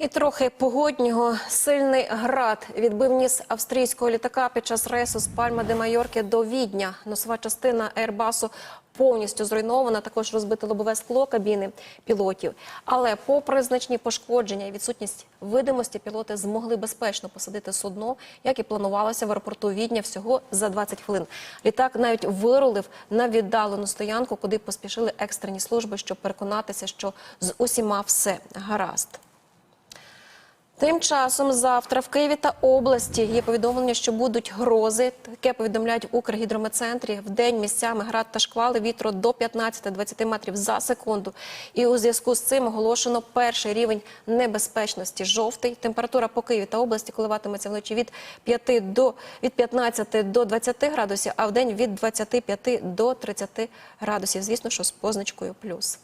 І трохи погоднього сильний град відбив ніс австрійського літака під час рейсу з Пальма де Майорки до Відня. Носова частина Airbusу повністю зруйнована. Також розбите лобове скло кабіни пілотів. Але, попри значні пошкодження і відсутність видимості, пілоти змогли безпечно посадити судно, як і планувалося в аеропорту Відня всього за 20 хвилин. Літак навіть вирулив на віддалену стоянку, куди поспішили екстрені служби, щоб переконатися, що з усіма все гаразд. Тим часом завтра в Києві та області є повідомлення, що будуть грози. Таке повідомляють в Укргідрометцентрі. В день місцями град та шквали вітру до 15-20 метрів за секунду. І у зв'язку з цим оголошено перший рівень небезпечності жовтий. Температура по Києві та області коливатиметься вночі від 5 до від 15 до 20 градусів, а в день від 25 до 30 градусів. Звісно, що з позначкою плюс.